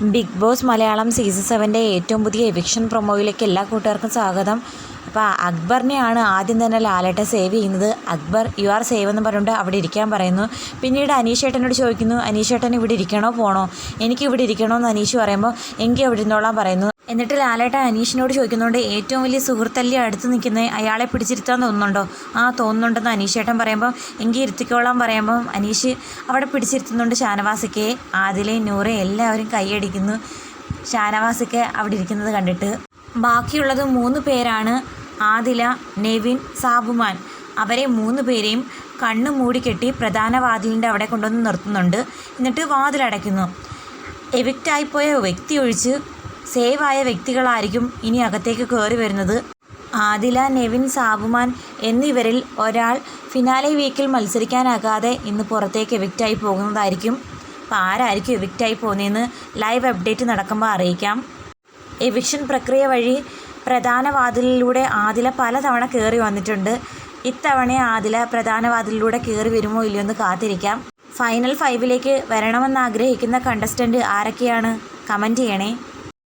Big Boss Malayalam season സെവന്റെ ഏറ്റവും പുതിയ എവിക്ഷൻ പ്രൊമോയിലേക്ക് എല്ലാ കൂട്ടുകാർക്കും സ്വാഗതം. അപ്പോൾ അക്ബറിനെയാണ് ആദ്യം തന്നെ ലാലേട്ട സേവ് ചെയ്യുന്നത്. അക്ബർ യു ആർ സേവ് എന്ന് പറഞ്ഞുകൊണ്ട് അവിടെ ഇരിക്കാൻ പറയുന്നു. പിന്നീട് അനീഷേട്ടനോട് ചോദിക്കുന്നു അനീഷേട്ടൻ ഇവിടെ ഇരിക്കണോ? പോണോ? എനിക്ക് ഇവിടെ ഇരിക്കണോ എന്ന് അനീഷ് പറയുമ്പോൾ എങ്കിൽ എവിടെ നിന്നോളാൻ പറയുന്നു. എന്നിട്ട് ലാലേട്ട അനീഷിനോട് ചോദിക്കുന്നുണ്ട് ഏറ്റവും വലിയ സുഹൃത്തല്ലേ അടുത്ത് നിൽക്കുന്നത് അയാളെ പിടിച്ചിരുത്താൻ തോന്നുന്നുണ്ടോ? ആ തോന്നുന്നുണ്ടെന്ന് അനീഷേട്ടൻ പറയുമ്പോൾ എങ്കിൽ ഇരുത്തിക്കോളാൻ പറയുമ്പം അനീഷ് അവിടെ പിടിച്ചിരുത്തുന്നുണ്ട് ഷാനവാസിക്കെ ആദിലെ നൂറെ എല്ലാവരും കൈയടിക്കുന്നു. ഷാനവാസിക്കെ അവിടെ ഇരിക്കുന്നത് കണ്ടിട്ട്. ബാക്കിയുള്ളത് മൂന്ന് പേരാണ് ആദില നെവിൻ സാബുമാൻ. അവരെ മൂന്ന് പേരെയും കണ്ണു മൂടിക്കെട്ടി പ്രധാന വാതിലിന്റെ അവിടെ കൊണ്ടുവന്ന് നിർത്തുന്നുണ്ട്. എന്നിട്ട് വാതിലടയ്ക്കുന്നു. എവിക്റ്റായിപ്പോയ വ്യക്തി ഒഴിച്ച് സേവ് ആയ വ്യക്തികളായിരിക്കും ഇനി അകത്തേക്ക് കയറി വരുന്നത്. ആദില നെവിൻ സാബുമാൻ എന്നിവരിൽ ഒരാൾ ഫിനാലെ വീക്കിൽ മത്സരിക്കാനാകാതെ ഇന്ന് പുറത്തേക്ക് എവിക്റ്റായി പോകുന്നതായിരിക്കും. അപ്പോൾ ആരായിരിക്കും എവിക്റ്റായി പോകുന്നതെന്ന് ലൈവ് അപ്ഡേറ്റ് നടക്കുമ്പോൾ അറിയിക്കാം. എവിക്ഷൻ പ്രക്രിയ വഴി പ്രധാന വാതിലിലൂടെ ആദില പലതവണ കയറി വന്നിട്ടുണ്ട്. ഇത്തവണ ആദില പ്രധാന വാതിലിലൂടെ കയറി വരുമോ ഇല്ലയോ എന്ന് കാത്തിരിക്കാം. ഫൈനൽ ഫൈവിലേക്ക് വരണമെന്ന് ആഗ്രഹിക്കുന്ന കണ്ടസ്റ്റന്റ് ആരൊക്കെയാണ്? കമന്റ് ചെയ്യണേ.